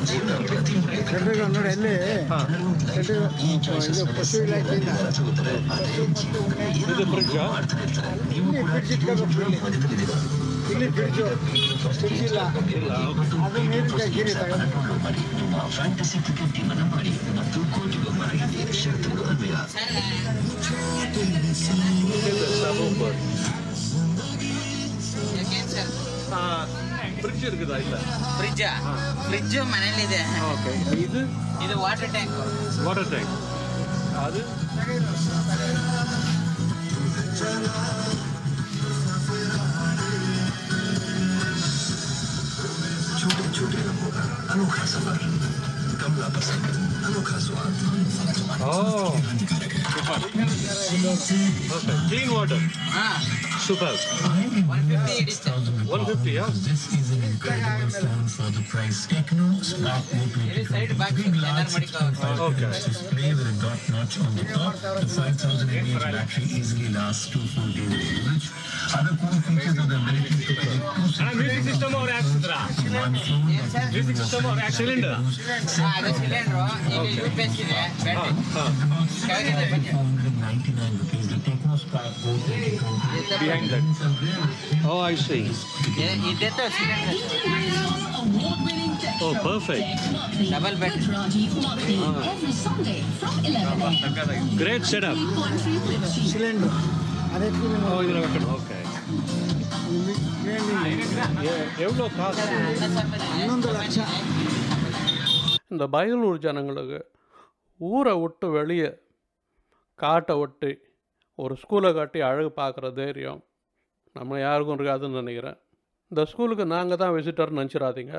ಜನರಿಗೆ ನೋಡಿ ಅಲ್ಲಿ ಇದು ಪಶು ಇಲಾಖೆಯಿಂದ ಮತ್ತು ಇದು ಫ್ರಿಡ್ಜಾ ಇಲ್ಲಿ ಇಟ್ಕೋಬೇಕು ಇಲ್ಲಿ ಫ್ರಿಡ್ಜು ಫ್ರಿಡ್ಜ್ ಇಲ್ಲ ಅದು ನೀರಿನ ಗಿರಿ ತಗೊಂಡು ಫ್ರಿಡ್ಜ್ ಇರುದಾ ಇಲ್ಲ ಫ್ರಿಡ್ಜ್ ಫ್ರಿಡ್ಜ್ ಮನೇಲಿ ಇದೆ ಓಕೆ ಇದು ಇದು ವಾಟರ್ ಟ್ಯಾಂಕ್ ವಾಟರ್ ಟ್ಯಾಂಕ್ ಅದು छोटे छोटे रंगों का अनोखा सफ़र कमला पसंद अनोखा स्वाद clean water super 150 150 yeah. for the price prize Technos Black Wood Green large display with a dot notch on the top. The 5000 mAh battery easily lasts two full days Other cool features are the ability to connect two music system ಅವ್ರು ಹಾಕ್ಸಿದ್ರಾ one phone. ಏನ್ sir music system ಅವ್ರು cylinder ಹಾ ಅದು cylinder ಇಲ್ಲಿ you P S ಇದೆ battery ಕೆಳಗಿದೆ ಬನ್ನಿ 499 rupees. The Techno Spark Go 2020. Behind that O I C ಇದೆತ್ತ cylinder oh perfect double battery Rajiv Monthly every Sunday from 11 great setup cylinder அதே இதில் எவ்வளோ காசு இந்த பயலூர் ஜனங்களுக்கு ஊரை விட்டு வெளியே காட்டை ஒட்டி ஒரு ஸ்கூலை காட்டி அழகு பார்க்குற தைரியம் நம்ம யாருக்கும் இருக்காதுன்னு நினைக்கிறேன். இந்த ஸ்கூலுக்கு நாங்கள் தான் விசிட்டர்னு நினச்சிடாதீங்க.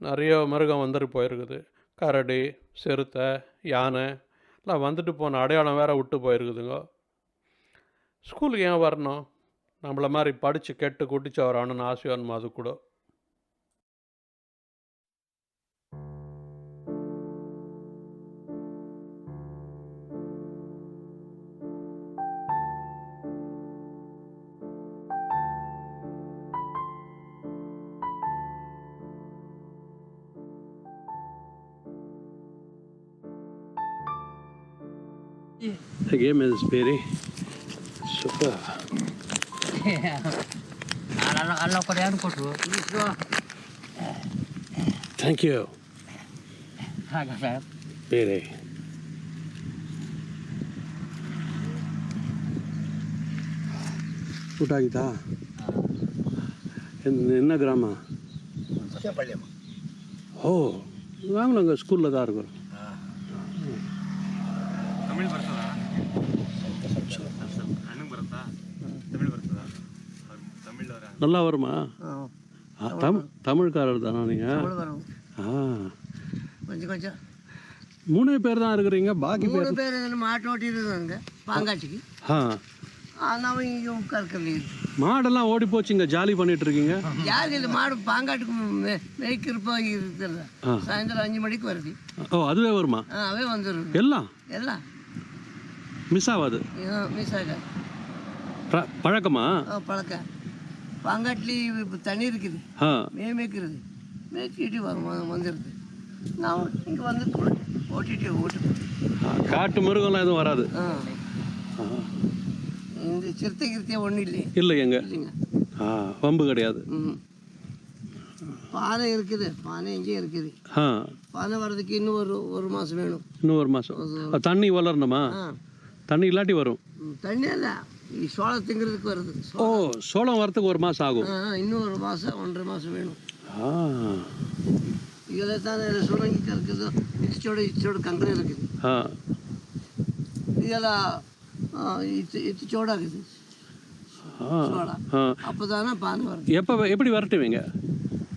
நிறைய மிருகம் வந்துட்டு போயிருக்குது. கரடி சிறுத்தை யானை எல்லாம் வந்துட்டு போன அடையாளம் வேறு விட்டு போயிருக்குதுங்க. ஸ்கூலுக்கு ஏன் வரணும் நம்மளை மாதிரி படித்து கெட்டு குட்டிச்சு வரணும்னு ஆசையானுமா அது கூட The game is very super. ಅಲ್ಲ ಅಲ್ಲ ಕೊಡಿ ಯಾರು ಕೊಟ್ಟರು Thank you. ಹಾಗ ಸರ್ Very. ಊಟ ಆಗಿತ್ತಾ என்- என்ன கிராமம் ஓ நாங்களும் அங்கே ஸ்கூலில் தான் இருக்கிறோம் ತಮಿಳ್ நல்லா வருமா? தமிழ் தமிழ்காரர் தானா நீங்கள் ஆ. கொஞ்சம் கொஞ்சம். மூணு பேர் தான் இருக்கிறீங்க பாக்கி மூணு பேர் மாட்டு ஓட்டிருந்தாங்க பாங்காட்சிக்கு ஆ. ஆனால் இங்கே உட்கார்க்கல மாடெல்லாம் ஓடி போச்சுங்க ஜாலி பண்ணிட்டு இருக்கீங்க. ஜாலி இல்லை மாடு பாங்காட்டுக்கு மேய்க்கிறப்போ இருக்கிறது? சாயந்தரம் அஞ்சு மணிக்கு வருது. ஓ அதுவே வருமா? அதுவே வந்துடும் எல்லாம்? எல்லாம். மிஸ் ஆகாது. மிஸ் ஆகாது. பழக்கமா? பழக்கம். பாங்காட்டிலி இப்போ தண்ணி இருக்குது. மே மேய்க்கிறது. மேய்ச்சிட்டு வரும் வந்துடுது நான் இங்கே வந்து ஓட்டிட்டு ஓட்டு காட்டு மிருகம்லாம் எதுவும் வராது. இந்த சிறுத்தை கிருத்தியா ஒன்றும் இல்லை இல்லை எங்க ஆ வம்பு கிடையாது. பானை இருக்குது. பானை எங்கேயும் இருக்குது. பானை வர்றதுக்கு இன்னும் ஒரு ஒரு மாதம் வேணும். இன்னும் ஒரு மாதம் தண்ணி வளரணுமா? தண்ணி இல்லாட்டி வரும். தண்ணி அல்ல சோளம் திங்கிறதுக்கு வருது. ஓ சோளம். வரத்துக்கு ஒரு மாதம் ஆகும். இன்னும் ஒரு மாதம் ஒன்றரை மாதம் வேணும். இதில் தான் சூரங்கி இருக்குது. இச்சோடு இச்சோடு கங்கரை இருக்குது. இதெல்லாம் இத்து இச்சோடு ஆகுது அப்போ தானே பானை வருது எப்போ எப்படி வரட்டுவீங்க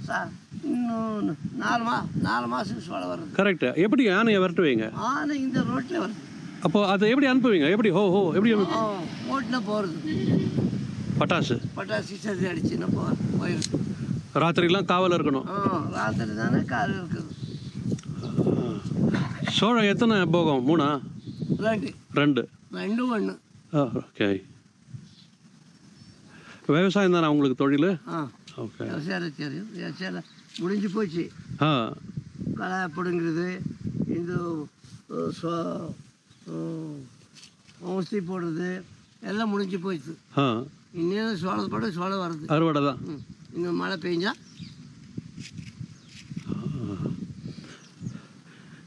சார் இன்னும் நாலு மா நாலு மாதம் சோளம் வரும் கரெக்ட் எப்படி யானையை வரட்டுவீங்க ஆனை இந்த ரோட்டில் வரும் அப்போ அதை எப்படி அனுப்புவீங்க? எப்படி? ஹோ ஹோ எப்படி ஓட்டில் போகிறது பட்டாசு. பட்டாசு சரி அடிச்சுன்னா போ போயிருக்கு ராத்திரிலாம் காவல் இருக்கணும். ராத்திரி தானே காவல் இருக்குது சோழம் எத்தனை போகம்? மூணா? ரெண்டு. ரெண்டு. ரெண்டு ஒன்று ஓகே. விவசாயம் தானே அவங்களுக்கு தொழில்? ஓகே. விவசாயம் தெரியும். விவசாயம் முடிஞ்சு போச்சு. ஆ. களை பிடுங்கிறது இந்த ஊசி போடுறது எல்லாம் முடிஞ்சு போயிடுச்சு. இன்னும் சோளம் போட சோளம் வருது அறுவடை தான். இந்த மழை பெஞ்சா?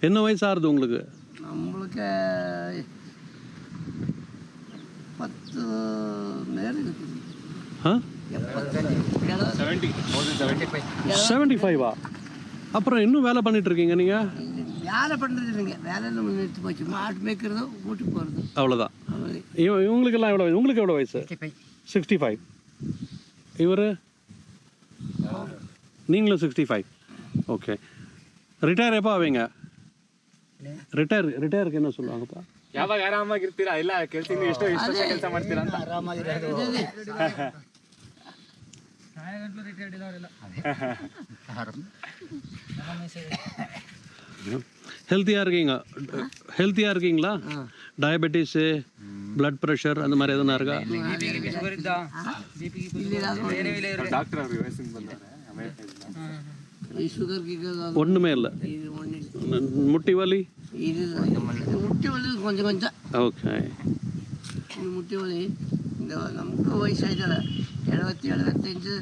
என்ன வயசு ஆறுது உங்களுக்கு? நம்மளுக்கு பத்து நேரம் இருக்குது. செவன்ட்டி ஃபைவா அப்புறம் இன்னும் வேலை பண்ணிட்டு இருக்கீங்க நீங்கள் வேலை பண்ணுறது இல்லைங்க வேலையில் நிறுத்தி போச்சு மாட்டு மேய்க்கிறதும் வீட்டுக்கு போகிறது அவ்வளோதான் அவ்வளோ இவ இவங்களுக்கெல்லாம் எவ்வளோ வயசு உங்களுக்கு எவ்வளோ வயசு சிக்ஸ்டி ஃபைவ் இவர் நீங்களும் சிக்ஸ்டி ஃபைவ் ஓகே ரிட்டையர் எப்போ ஆவீங்க ரிட்டையர் ரிட்டையருக்கு என்ன சொல்லுவாங்கப்பா ಯಾವಾಗ ಆರಾಮಾಗಿರ್ತೀರಾ ಇಲ್ಲ ಕೆಲಸ ಎಷ್ಟು ಎಷ್ಟು ವರ್ಷ ಕೆಲಸ ಮಾಡ್ತೀರಾ ಅಂತ ஹெல்த்தியாக இருக்கீங்க. ஹெல்த்தியாக இருக்கீங்களா? டயபெட்டிஸு பிளட் ப்ரெஷர் அந்த மாதிரி எதுனா இருக்கா? ஒன்றுமே இல்லை முட்டி வலி? முட்டி வலி கொஞ்சம் கொஞ்சம். ஓகே. முட்டி வலி. இந்த நமக்கு வயசாயிட்டால. எழுபத்தி எழுபத்தஞ்சு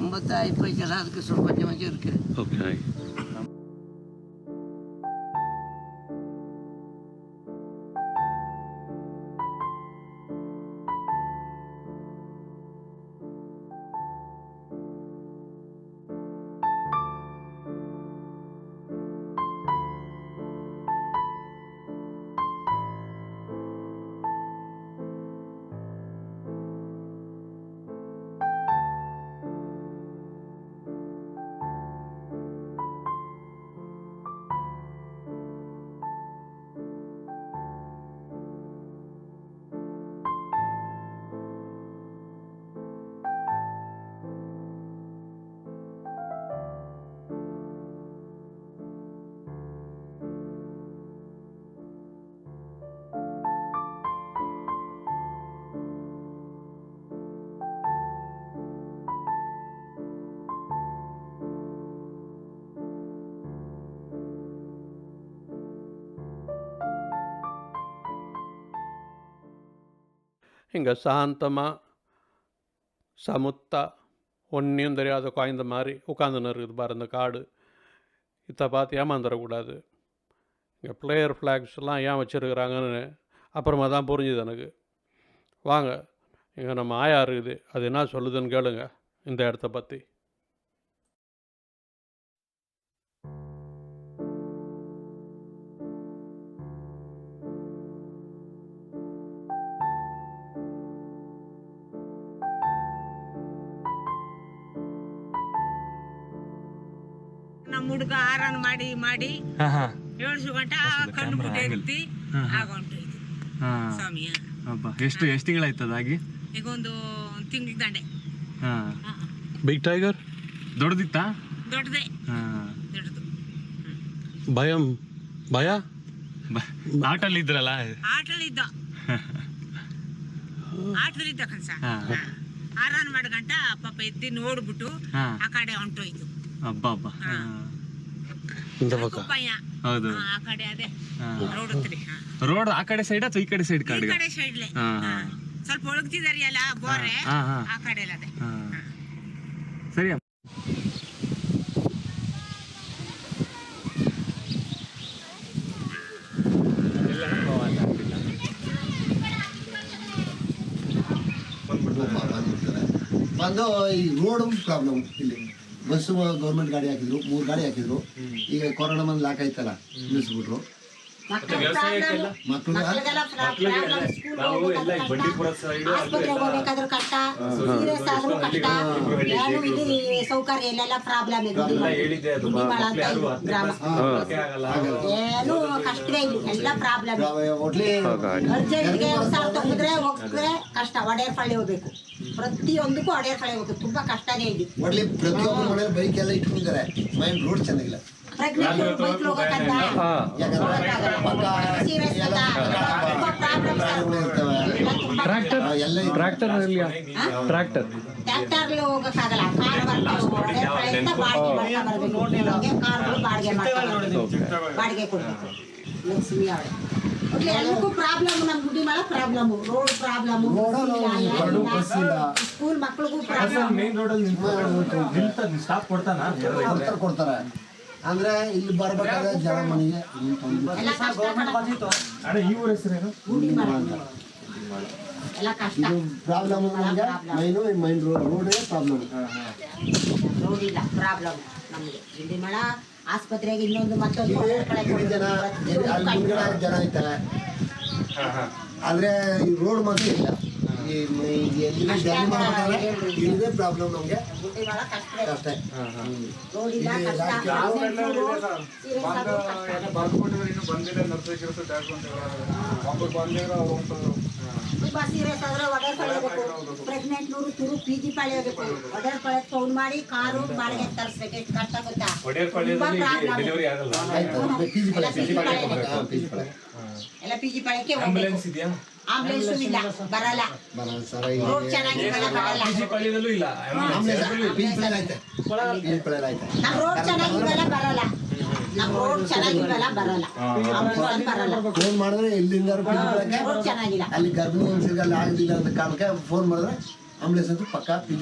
எண்பத்தாயிரம் போய் எல்லாருக்கும் கொஞ்சம் கொஞ்சம் இருக்குது ஓகே. இங்கே சாந்தமாக சமுத்தா ஒன்றையும் தெரியாத குழந்த மாதிரி உட்காந்துன்னு இருக்குது பாரு இந்த காடு. இதை பார்த்து ஏமாந்துடக்கூடாது. இங்கே பிளேயர் ஃப்ளாக்ஸ்லாம் ஏன் வச்சுருக்குறாங்கன்னு அப்புறமா தான் புரிஞ்சுது எனக்கு. வாங்க இங்கே நம்ம ஆயா இருக்குது. அது என்ன சொல்லுதுன்னு கேளுங்க இந்த இடத்த பற்றி ಹುಡುಗ ಆರನ್ ಮಾಡಿ ಮಾಡಿ ಏಳು ಗಂಟೆ ಕಣ್ಣು ಮುಟ್ಟೆ ಇರ್ತಿ ಸ್ವಾಮಿ ಎಷ್ಟು ಎಷ್ಟು ತಿಂಗಳಾಯ್ತು ಅದಾಗಿ? ಈಗ ಒಂದು ತಿಂಗಳ ದಂಡೆ. ಬಿಗ್ ಟೈಗರ್ ದೊಡ್ಡದಿತ್ತ? ದೊಡ್ಡದೆ. ಭಯ ಭಯ? ಆಟಲ್ಲಿ ಇದ್ರಲ್ಲ ಆಟಲ್ಲಿ ಇದ್ದ ಆಟದಲ್ಲಿ ಇದ್ದ ಕನ್ಸ ಆರಾನ್ ಮಾಡ್ಕಂಟ ಪಾಪ ಎದ್ದು ನೋಡ್ಬಿಟ್ಟು ಆ ಕಡೆ ಹೊಂಟೋಯ್ತು. ಅಬ್ಬಾ ಅಬ್ಬಾ ಆ ಕಡೆ ರೋಡ್ ಆ ಕಡೆ ಸೈಡ್ ಅಥವಾ ಈ ಕಡೆ ಸೈಡ್ ಕಾಡು ಕಡೆ ಸೈಡ್ಲೆ ಸ್ವಲ್ಪ ಆ ಬಂದು ಈ ರೋಡ್ ಪ್ರಾಬ್ಲಮ್ ಇಲ್ಲಿ. ಬಸ್ ಗೌರ್ಮೆಂಟ್ ಗಾಡಿ ಹಾಕಿದ್ರು ಮೂರು ಗಾಡಿ ಹಾಕಿದ್ರು. ಈಗ ಕೊರೋನಾ ಬಂದು ಲಾಕ್ ಆಯ್ತಲ್ಲ ನಿಲ್ಲಿಸ್ಬಿಟ್ರು. ಮಕ್ಕಳು ನಾವು ಎಲ್ಲ ಈ ಬಂಡೀಪುರ ಸೈಡ್ ಆಸ್ಪತ್ರೆಗೆ ಹೋಗ್ಬೇಕಾದ್ರೂ ಕಷ್ಟ. ಸೀರಿಯಸ್ ಆದ್ರೂ ಕಷ್ಟ. ಏನು ಇಲ್ಲಿ ಸೌಕರ್ಯ ಇಲ್ಲೆಲ್ಲ ಪ್ರಾಬ್ಲಮ್ ಇದೆ ಹೇಳಿದ್ದೆ ಅದು ಇದೆ ಏನು ಕಷ್ಟವೇ ಇಲ್ಲ ಎಲ್ಲ ಪ್ರಾಬ್ಲಮ್ ಅರ್ಜೆಂಟ್ಗೆ ಸಾಲ ತಗೊಂಡ್ರೆ ಹೋಗಿದ್ರೆ ಕಷ್ಟ. ಹೋಗ್ಬೇಕು. ಪ್ರತಿಯೊಂದಕ್ಕೂ ಒಡೆಯರ್ ಫಳ್ಳಿ ಹೋಗ್ಬೇಕು. ತುಂಬಾ ಕಷ್ಟನೇ ಇದೆ. ಪ್ರತಿಯೊಂದು ಬೈಕ್ ಎಲ್ಲ ಇಟ್ಕೊಂಡಿದ್ದಾರೆ. ಮೈನ್ ರೋಡ್ ಚೆನ್ನಾಗಿಲ್ಲ. ಟ್ರ್ಯಾಕ್ಟರ್. ಟ್ರ್ಯಾಕ್ಟರ್ ಟ್ರ್ಯಾಕ್ಟರ್ ಟ್ರ್ಯಾಕ್ಟರ್ಲಿ ಹೋಗಕ್ಕಾಗಲ್ಲ ಕಾರ್ ಬಾಡಿಗೆ ಬರ್ಬೇಕು ಕಾರ್ಗಳು ಬಾಡಿಗೆ ಬಾಡಿಗೆ ಕೊಡ್ಬೇಕು ಲಕ್ಷ್ಮಿ ಅವಳೆ ಒಟ್ಲಿ ಎಲ್ಲರಿಗೂ ಪ್ರಾಬ್ಲಮ್ ನಮ್ಮ ಗುಡಿ ಪ್ರಾಬ್ಲಮ್ ರೋಡ್ ಪ್ರಾಬ್ಲಮ್ ಸ್ಕೂಲ್ ಮಕ್ಳಿಗೂ ಪ್ರಾಬ್ಲಮ್ ಮೇನ್ ರೋಡಲ್ಲಿ ಸ್ಟಾಪ್ ಕೊಡ್ತಾನ ಕೊಡ್ತಾರೆ ಅಂದ್ರೆ ಇಲ್ಲಿ ಬರ್ಬೇಕಾದ್ರೆ ಜನ ಮನೆಗೆ ಇಲ್ಲಿ ತೊಂದ್ರೆ. ಎಲ್ಲ ಕಷ್ಟ ಕಣಪ್ಪ. ಅಣ್ಣ ಈ ಊರ ಹೆಸರೇನು ಗುಡಿ ಮಳ ಎಲ್ಲ ಕಷ್ಟ ಇದು ಪ್ರಾಬ್ಲಮ್ ನಮಗೆ ಮೈನು ಮೈನ್ ರೋಡ್ ರೋಡೇ ಪ್ರಾಬ್ಲಮ್ ರೋಡ್ ಇಲ್ಲ ಪ್ರಾಬ್ಲಮ್ ನಮ್ಗೆ ಗುಡಿ ಮಳ ಆಸ್ಪತ್ರೆಗೆ ಇನ್ನೊಂದು ಮತ್ತೊಂದು ಇಲ್ಲಿ ಇಲ್ಲಿ ಜನ ಇಲ್ಲಿ ಅಲ್ಲಿ ಮುಂದ್ಗಡೆ ಜನ ಐತಾರೆ ಆದ್ರೆ ಈ ರೋಡ್ ಮಾತ್ರ ಇಲ್ಲ ಈ ಮ- ಈ ಎಲ್ಲಿ ಜರ್ನಿ ಮಾಡ್ಬೇಕಾದ್ರೆ ಇಲ್ಲದೇ ಪ್ರಾಬ್ಲಮ್ ನಮಗೆ ಗುಡಿ ಮಳ ಕಷ್ಟ ಅಷ್ಟೇ ರೋಡ್ ಇಲ್ಲ ಇಲ್ಲಿ ಕಷ್ಟ ರಾಜಕೀಯ ರೋಡ್ serious ಆದ್ರೂ ಕಷ್ಟ. ತುಂಬಾ ಸೀರಿಯಸ್ ಆದ್ರೆ ಒಡೆರ್ ಪಳೆಯಬೇಕು ಪ್ರೆಗ್ನೆಂಟ್ ನೂರು ತುರು ಪಿ ಜಿ ಪಳೆಯಬೇಕು. ಒಡೆರ್ ಪಳೆ ಫೋನ್ ಮಾಡಿ ಕಾರು ಬಾಡಿಗೆ ತರಿಸ್ಬೇಕು. ಎಷ್ಟು ಕಷ್ಟ ಗೊತ್ತಾ? ತುಂಬಾ ಎಲ್ಲ ಪಿ ಜಿ ಪಳೆಗೆ ಆಂಬುಲೆನ್ಸ್ ಇದೆಯಾ? ಆಂಬುಲೆನ್ಸ್ ಇಲ್ಲ. ಬರಲ್ಲ. ಬರಲ್ಲ ಸರ್ ರೋಡ್ ಚೆನ್ನಾಗಿ ಬರಲ್ಲ ಪಿ ಜಿ ಇಲ್ಲ. ಜಿ ಐತೆ ರೋಡ್ ಚೆನ್ನಾಗಿ ಬರಲ್ಲ. ನಮ್ ರೋಡ್ ಚೆನ್ನಾಗಿರಲ್ಲ ಬರಲ್ಲ. ಆಂಬುಲೆನ್ಸ್ ಬರಲ್ಲ. ಫೋನ್ ಮಾಡಿದ್ರೆ ಎಲ್ಲಿಂದ ರೋಡ್ ಚೆನ್ನಾಗಿಲ್ಲ. ಅಲ್ಲಿ ಗರ್ಭಿಣಿ ಹೆಂಗಸಿಗೆ ಆಗಿಲ್ಲ ಆಗಲಿಲ್ಲ ಅಂತ ಕಾರಣಕ್ಕೆ ಫೋನ್ ಮಾಡಿದ್ರೆ ಆಂಬುಲೆನ್ಸ್ ಅಂತ ಪಕ್ಕ ಪಿ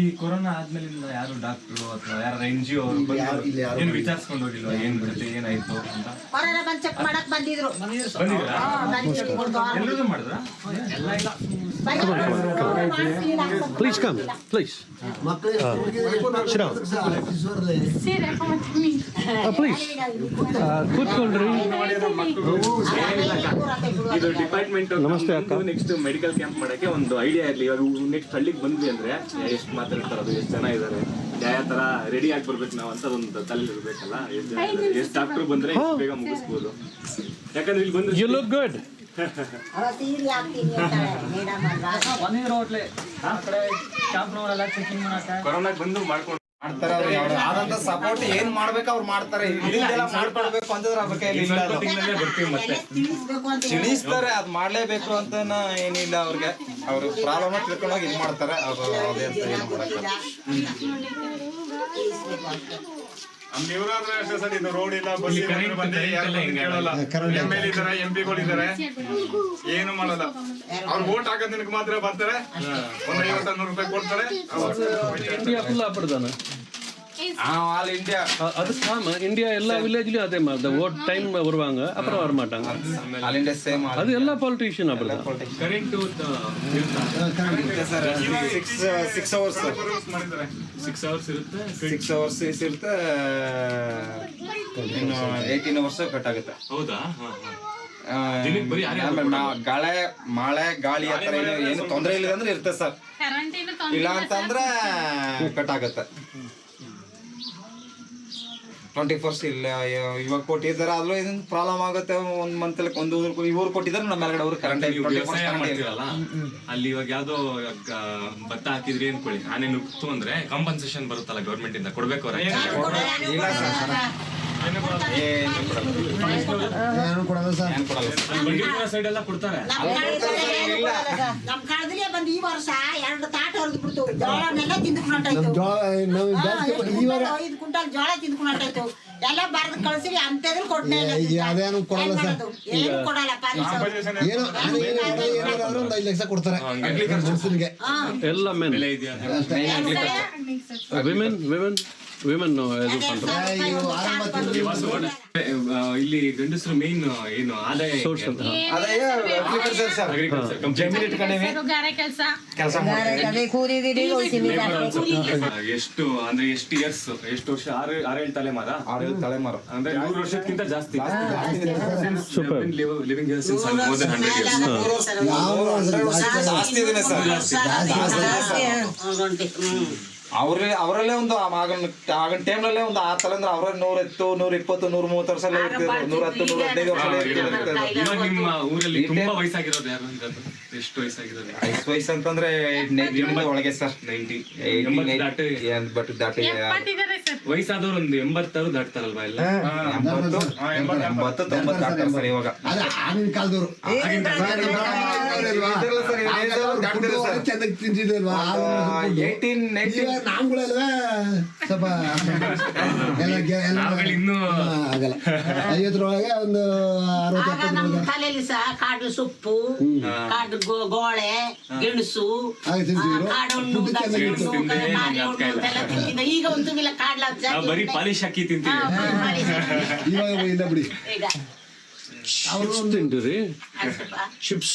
ಈ ಕೊರೋನಾ ಆದ್ಮೇಲಿಂದ ಯಾರು ಡಾಕ್ಟರ್ ಅಥವಾ ಯಾರು ಎನ್ ಜಿ ಅವರು ಇಲ್ಲಿ ಯಾರು- ಇಲ್ಲಿ ಏನು ವಿಚಾರಿಸ್ಕೊಂಡು ಹೋಗಿಲ್ವಾ? ಏನ್ ಕತೆ ಏನಾಯ್ತು ಅಂತ? ಕೊರೋನಾ ಬಂದ್ ಚೆಕ್ ಮಾಡಕ್ ಬಂದಿದ್ರು. ಬಂದಿದ್ರಾ. ಹಾ, on, come on. ಎಲ್ಲರೂ ಮಾಡಿದ್ರ please. Come please Uh, please ಕೂತ್ಕೊಳ್ರಿ ಇದು ಡಿಪಾರ್ಟ್ಮೆಂಟ್ ನಮಸ್ತೆ ಅಕ್ಕ. ನೆಕ್ಸ್ಟ್ ಮೆಡಿಕಲ್ ಕ್ಯಾಂಪ್ ಮಾಡಕ್ಕೆ ಒಂದು ಐಡಿಯಾ ಇರಲಿ. ಇವಾಗ ನೆಕ್ಸ್ಟ್ ಹಳ್ಳಿಗೆ ಬಂದ್ವಿ ಅಂದ್ರೆ ಎಷ್ಟು ಮಾತಾಡ್ತಾರೆ ಅದು ಎಷ್ಟು ಜನ ಇದ್ದಾರೆ ಯಾವ ತರ ರೆಡಿ ಆಗಿ ಬರ್ಬೇಕು ನಾವು ಅಂತ ಒಂದು ತಲೆ ಇರ್ಬೇಕಲ್ಲ ಎಷ್ಟು ಜನ ಎಷ್ಟು ಡಾಕ್ಟರ್ ಬಂದ್ರೆ ಎಷ್ಟು ಬೇಗ ಮುಗಿಸ್ಬೋದು. ಯಾಕಂದ್ರೆ ಇಲ್ಲಿ ಬಂದು ಯು ಲುಕ್ ಗುಡ್ ಸೀರೆ ಹಾಕ್ತೀನಿ ಅಂತಾಳೆ ಮೇಡಮ್ ಅಲ್ವಾ ಕೊರೋನಾಗ್ ಬಂದು ಮಾಡ್ಕೊಂಡು ಮಾಡ್ತಾರೆ ಅವ್ರು ಆದಂತ ಸಪೋರ್ಟ್ ಏನ್ ಮಾಡ್ಬೇಕು ಅವ್ರು ಮಾಡ್ತಾರೆ. ಇಲ್ಲಿಂದೆಲ್ಲ ಮಾಡ್ಕೊಳ್ಬೇಕು ಅಂತಂದ್ರೆ ಅವ್ರ ಕೈಯಲ್ಲಿ ಇಲ್ಲ ಅದು. ತಿಂಗಳಲ್ಲೇ ಬರ್ತೀವಿ ಮತ್ತೆ. ತಿಳಿಸ್ಬೇಕು ಅಂತ ಹೇಳಿ ತಿಳಿಸ್ತಾರೆ ಅದ್ ಮಾಡ್ಲೇಬೇಕು ಅಂತ ಏನಿಲ್ಲ ಅವ್ರಿಗೆ. ಅವ್ರ ಪ್ರಾಬ್ಲಮ್ ತಿಳ್ಕೊಂಡೋಗಿ ಇದ್ ಮಾಡ್ತಾರೆ. ಅದು ಅದೇ ಅಂತ ಏನು ಮಾಡ್ತಾರೆ ತಿಳಿಸ್ಬೇಕು ಅಂತ ರೋಡ್ ಇಲ್ಲ ಬಸ್ ಎಂ ಎಲ್ ಇದಾರೆ ಎಂ ಪಿಗಳು ಇದಾರೆ. ಏನು ಮಾಡಲ್ಲ. ಅವ್ರು ವೋಟ್ ಹಾಕೋದ್ ನಿನಗೆ ಮಾತ್ರ ಬರ್ತಾರೆ. ಒಂದ್ ಐವತ್ತ ರೂಪಾಯಿ ಕೊಡ್ತಾರೆ. ಇಂಡಿಯಾ ಫುಲ್ அப்படிதானே ಆಲ್ ಇಂಡಿಯಾ அது ஆமா இந்தியா எல்லா வில்லேஜ்லயும் அதே மாதிரி தான் ஓட் டைம் வருவாங்க அப்புறம் வர மாட்டாங்க ಆಲ್ ಇಂಡಿಯಾ ಸೇಮ್ அது எல்லா பாலிட்டிஷியன் அப்படிதான் ಕರೆಂಟ್ ಸಿಕ್ಸ್ ಸಿಕ್ಸ್ ಅವರ್ಸ್ ಮಾಡಿದ್ದಾರೆ ಸಿಕ್ಸ್ ಅವರ್ಸ್ ಇರುತ್ತೆ ಸಿಕ್ಸ್ ಅವರ್ಸ್ ಇರುತ್ತೆ ಇನ್ನು ಏಯ್ಟೀನ್ ಅವರ್ಸ್ ಕಟ್ ಆಗುತ್ತೆ ಹೌದಾ ಹಾ, ಹಾ. ಆ, ದಿನಕ್ಕೆ ಬರೀ ಯಾರೇ ಆಮೇಲೆ ಮಾ- ಗಾಳೆ ಮಳೆ ಗಾಳಿ ಆ ಥರ ಏನು ಏನು ತೊಂದರೆ ಇಲ್ಲ ಅಂದ್ರೆ ಇರುತ್ತೆ ಸರ್ ಇಲ್ಲ ಅಂತಂದ್ರೆ ಕಟ್ ಆಗುತ್ತೆ ಟ್ವೆಂಟಿ ಫಸ್ಟ್ ಇಲ್ಲ ಇವ- ಇವಾಗ ಕೊಟ್ಟಿದ್ದಾರೆ ಆದ್ರೂ ಇದೊಂದು ಪ್ರಾಬ್ಲಮ್ ಆಗುತ್ತೆ. ಒಂದ್ ಮಂತ್ ಒಂದು ಊರು ಇವ್ರು ಕೊಟ್ಟಿದ್ದಾರೆ ನಮ್ಮ ಮೇಲ್ಗಡೆ ಅವ್ರು ಕರೆಂಟ್ ಅಲ್ಲಿ ಇವಾಗ ಯಾವ್ದೋ ಭತ್ತ ಹಾಕಿದ್ರಿ ಅನ್ಕೊಳ್ಳಿ. ಆನೆ ನುಗ್ತು ಅಂದ್ರೆ ಕಾಂಪನ್ಸೇಷನ್ ಬರುತ್ತಲ್ಲ ಗೌರ್ಮೆಂಟ್ ಇಂದ ಕೊಡ್ಬೇಕು ಅವ್ರ ಇಲ್ಲ ಸರ್. ಏನು ಕೊಡಲ್ಲ ಸರ್? ನಮ್ ಕಾಲದಲ್ಲಿ ಬಂದ್ ಈ ವರ್ಷ ಎರಡು ತಾಟ ಹೊರದು ಬಿಡ್ತು. ಜೋಳನೆಲ್ಲ ತಿಂದ್ಕೊಂಡಾಯ್ತು ಐದು ಕ್ವಿಂಟಲ್ ಜೋಳ ತಿಂದ್ಕೊಂಡಾಯ್ತು ಎಲ್ಲ ಬಾರ್ದು ಕಳ್ಸಿರಿ ಅಂತದ್ರು ಕೊಡ್ನೇ ಇಲ್ಲ ಅದೇನು ಕೊಡಲ್ಲ ಸರ್. ಏನು ಕೊಡಲ್ಲ. ಏನೋ ಏನಾದ್ರು ಒಂದು ಐದು ಲಕ್ಷ ಕೊಡ್ತಾರೆ. ಎಲ್ಲ ಮೆನ್ ವಿಮೆನ್ ವಿಮೆನ್ ಇದು ಇಲ್ಲಿ ಗಂಡಸರು ಮೇನ್ ಏನು ಆದಾಯ ಸೋರ್ಸ್ ಅಂತ. ಎಷ್ಟು ಅಂದ್ರೆ ಎಷ್ಟು ಇಯರ್ಸ್ ಎಷ್ಟು ವರ್ಷ ಆರು ಆರೇಳು ತಲೆಮಾರ? ಆರೇಳು ತಲೆಮಾರ. ಅಂದ್ರೆ ನೂರು ವರ್ಷಕ್ಕಿಂತ ಜಾಸ್ತಿ. ಲಿವಿಂಗ್ ಇಯರ್ಸ್ ಹಂಡ್ರೆಡ್ ಇಯರ್ಸ್ ಜಾಸ್ತಿ. ಇದೆ ಸರ್. ಅವರಲ್ಲೇ ಒಂದು ಆಗಿನ ಆಗಿನ ಟೈಮ್ನಲ್ಲೇ ಒಂದು ಆ ತಲೆ ಅಂದ್ರೆ ಅವ್ರಲ್ಲಿ ನೂರ ಎತ್ತು ನೂರ ಇಪ್ಪತ್ತು ನೂರ ಮೂವತ್ತು ವರ್ಷ ಎಲ್ಲ ಇರ್ತಿದ್ರು. ನೂರ ಹತ್ತು ನೂರ ಹದಿನೈದು ವರ್ಷ ಎಲ್ಲ ಇರ್ತಿದ್ರು. ಇವಾಗ ನಿಮ್ಮ ಊರಲ್ಲಿ ತುಂಬಾ ವಯಸ್ಸಾಗಿರೋದು ಯಾರು ಇರೋದು ಎಷ್ಟು ಐಸ್ ವಯಸ್ಸು ಅಂತಂದ್ರೆ ಒಳಗೆ ಸರ್ ನೈಂಟಿ ದಾಟಿ ಬಟ್ ದಾಟಿ ವಯಸ್ಸಾದವ್ರು ಒಂದು ಎಂಬತ್ತಾರು ದಾಟ್ತಾರಲ್ವಾ ಎಲ್ಲ? ಎಂಬತ್ತು. ಎಂಬತ್ತು. ತೊಂಬತ್ತು ದಾಟ್ತಾರೆ ಸರ್ ಇವಾಗ. ಆಗಿನ ಕಾಲದವರು. ಐವತ್ತರೊಳಗೆ ಒಂದು ಅರವತ್ತು ಕಾಡು ಸೊಪ್ಪು ಕಾಡು ಗೋಳೆ ಗೆಣಸು. ಈಗ ಒಂದು ಇಲ್ಲ ಕಾಡ್ಲ ಬರೀ ಪಾಲಿಶ್ ಹಾಕಿ ತಿಂತೀವಿ. ಇವಾಗ ಇಲ್ಲ ಬಿಡಿ. ಈಗ ಅವರು ತಿಂತೀರಿ ಅದು ಸ್ವಲ್ಪ ಚಿಪ್ಸ್ ಕೊಟ್ರೆ ಚಿಪ್ಸ್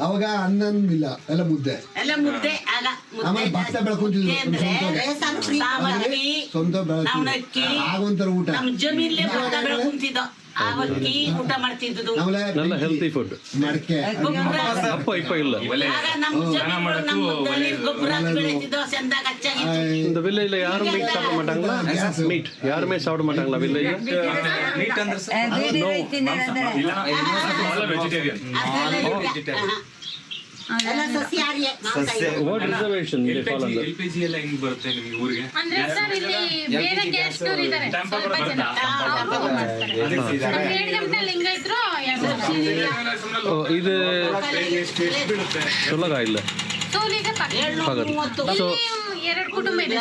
ಅವಾಗ ಅನ್ನನಿಲ್ಲ ಎಲ್ಲ ಮುದ್ದೆ. ಎಲ್ಲ ಮುದ್ದೆ ಆಗ ಆಮೇಲೆ ಭತ್ತ ಬೆಳ್ಕೊಂತಿದ್ರು ಅಂದ್ರೆ ಸ್ವಂತ ಬೆಳಕು ಆಗೊಂತರ ಊಟ. ನಮ್ ಜಮೀನ್ಲೆ ಭತ್ತ ಬೆಳ್ಕೊಂತಿದ್ದೋ. ಅವಕ್ಕಿ ಊಟ ಮಾಡ್ತಿದ್ದು ಆಮೇಲೆ ಎಲ್ಲ ಹೆಲ್ತಿ ಫುಡ್ ಮಡಕೆ ಅಪ್ಪ ಇಪ್ಪ ಇಲ್ಲ ಆಗ ನಮ್ ಜಮೀನು ನಮ್ಮ ಹೊಲದಲ್ಲಿ ಗೊಬ್ಬರ ಹಾಕಿ ಬೆಳೀತಿದ್ದೋ ಚಂದಾಗ ಹಚ್ಚಾಗಿತ್ತು இந்த வில்லேஜ்ல யாரும் மீட் சாப்பிட மாட்டாங்களா மீட் யாருமே சாப்பிட மாட்டாங்களா வில்லேஜ் ನೀಟ್ ಅಂದ್ರೆ ಸರ್ ವೆಜಿಟೇರಿಯನ್ ಎಲ್ಲ ಸಸ್ಯಾಹಾರಿ ನಾವು ಸಸ್ಯ what reservation L they what reservation LPG ಎಲ್ಲ ಹೆಂಗ್ ಬರುತ್ತೆ ನಿಮ್ಗೆ ಊರಿಗೆ? ಅಂದ್ರೆ ಸರ್ ಇಲ್ಲಿ ಬೇರೆ ಇದು. ಸುಲಭ ಇಲ್ಲ. ಸೊ ಎರಡು ಕುಟುಂಬ ಇದೆ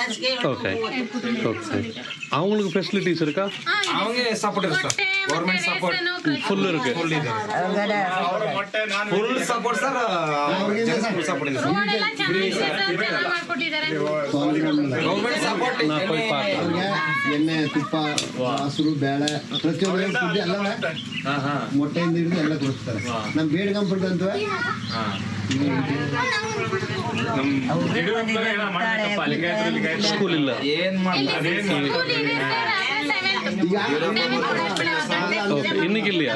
ಓಕೆ ಓಕೆ அவங்களுக்கு ஃபெசிலிட்டிஸ் இருக்கா ಹಾ, ಇದೆ ಅವಂಗೆ ಸಪೋರ್ಟ್ ಇದೆ ಸರ್ ಮೊಟ್ಟೆ, ಗೌರ್ಮೆಂಟ್ ಮತ್ತೆ ಸಪೋರ್ಟ್ ರೇಷನ್ನು, ಕೃಷಿ. ಫುಲ್ இருக்கு ಅವ್ರ ಮೊಟ್ಟೆ ನಾನು full support sir full support ಇದೆ ರೋಡ್ ಎಲ್ಲ ಚೆನ್ನಾಗಿದೆ ಸರ್, ಚೆನ್ನಾಗಿ ಮಾಡ್ಕೊಟ್ಟಿದ್ದಾರೆ ಗೌರ್ಮೆಂಟ್ ಸಪೋರ್ಟ್ நான் போய் பார்க்கறேன் ಅವ್ರಿಗೆ ಎಣ್ಣೆ ತುಪ್ಪ ಹಸಿರು ಬೇಳೆ ಪ್ರತಿಯೊಂದು ಫುಡ್ ಎಲ್ಲ ಹಾ ಹಾ ಮೊಟ್ಟೆಯಿಂದ ಹಿಡಿದು ಎಲ್ಲ ಕೊಡಿಸ್ತಾರೆ ನಮ್ಮ ಬೇಡ್ಕಂಪುಟ್ಟು ಅಂತೂ ನಮ್ ಯಡಿಯೂರಪ್ಪನವ್ರು ಏನೋ ಮಾಡ್ಬೇಕಪ್ಪ, ಲಿಂಗಾಯತರು ಲಿಂಗಾಯತರು. ஸ்கೂல் இல்ல ಏನ್ ಮಾಡ್ತಾರೆ ಇನ್ನಿಗೆ ಇಲ್ಲಿಯ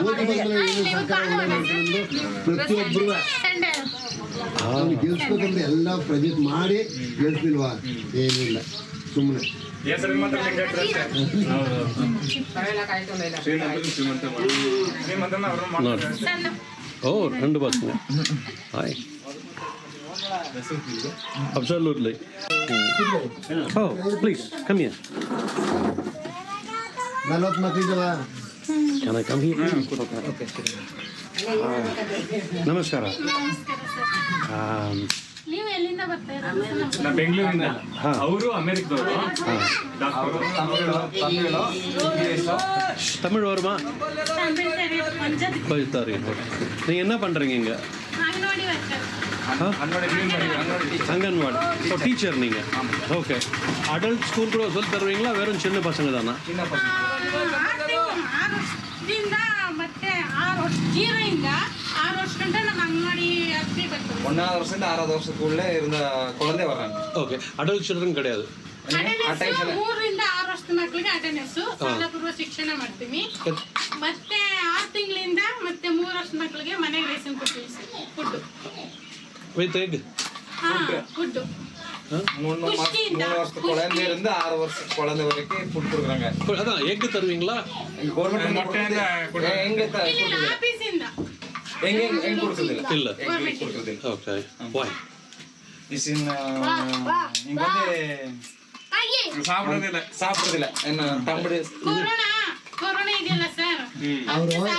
ಪ್ರತಿಯೊಬ್ಬರು ಗೆಲ್ಸ್ಬೇಕಂದ್ರೆ ಎಲ್ಲ ಪ್ರಜೆಟ್ ಮಾಡಿ ಗೆಲ್ಸಿಲ್ವಾ ಏನಿಲ್ಲ ಸುಮ್ಮನೆ ಓ ರೆಂಡು boss hi Absolutely. Oh, please, come here. ನಲ್ವತ್ತು ಮಕ್ಳು ಇದ್ದಾವ Can I come here? Okay. ನಮಸ್ಕಾರ ಆಮ್, ನೀವು ಎಲ್ಲಿಂದ ಬರ್ತಾ ಇರೋದು ನಾ ಬೆಂಗಳೂರಿಂದ ಹಾ. ಅವರು ಅಮೆರಿಕದವರು ಡಾಕ್ಟರ್ தமிழ் வருமா ತಮಿಳ್ ಸರಿ, ಪಂಜಾಬಿ போய் தாரி நீங்க என்ன பண்றீங்க இங்க ಅಂಗನವಾಡಿ ವರ್ಕರ್ ஆ? அங்கன்வாடி ஸோ டீச்சர் நீங்க ஓகே அடல்ட் ஸ்கூல் கூட சொல்லி தருவீங்களா வெறும் சின்ன பசங்க தானா ಆರು ವರ್ಷದಿಂದ ಮತ್ತೆ ಆರು ವರ್ಷ ಜೀರೋಯಿಂದ ಆರು ವರ್ಷ ಗಂಟ ನಮ್ಮ ಅಂಗನವಾಡಿ ಅಕ್ಕಿ ಬರ್ತದೆ ஒன்னாவது வருஷம் ஆறாவது வருஷத்துக்குள்ள இருந்த குழந்தை வர்றாங்க ஓகே அடல்ட் சில்ட்ரன் கிடையாது ಅಟೆಂಡೆನ್ಸ್ ಮೂರರಿಂದ ಆರು ವರ್ಷದ ಮಕ್ಕಳಿಗೆ ಅಟೆಂಡೆನ್ಸ್ ಪೂರ್ವ ಶಿಕ್ಷಣ ಮಾಡ್ತೀವಿ ಮತ್ತೆ ಆರು ತಿಂಗಳಿಂದ ಮತ್ತೆ ಮೂರು ವರ್ಷದ ಮಕ್ಕಳಿಗೆ ಮನೆಗೆ ರೇಷನ್ ಕೊಡ್ತೀವಿ ಫುಡ್ ಹೋಯ್ತು ಹೇಗೆ மூணு மாசம் மூணு வருஷம் குழந்தை இருந்து ஆறு வருஷம் குழந்தை வரைக்கும் ஃபுட் கொடுக்குறாங்க. அதான் எக்கு தருவீங்களா? கவர்மெண்ட் மட்டும் எங்க எங்க எங்க கொடுக்குறது இல்ல. எங்க கொடுக்குறது ஓகே பாய் இஸ் இன் இங்க வந்து சாப்பிடுறது இல்ல சாப்பிடுறது இல்ல. என்ன தம்பி கொரோனா. கொரோனா இதெல்லாம் ಅವರು ಅವ್ರು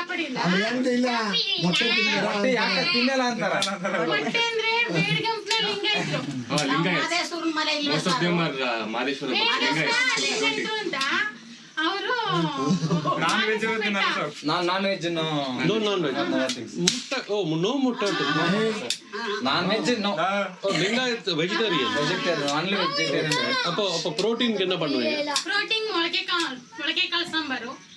ಮೊಟ್ಟೆ ಮೊಟ್ಟೆ ಯಾಕೆ ತಿನ್ನಲ್ಲ ಅಂತಾರ ಮೊಟ್ಟೆ ಅಂದ್ರೆ ಆ, ನಾನ್ ವೆಜ್ ನಾನ್ ಮುಟ್ಟ ಓ non veg no. Vegetarian vegetarian protein ಮೊಳಕೆ ಕಾಳು ಮೊಳಕೆ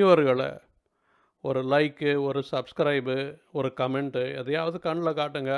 வியூவர்களை ஒரு லைக்கு ஒரு சப்ஸ்கிரைபு ஒரு கமெண்ட்டு எதையாவது கண்ணில் காட்டுங்க.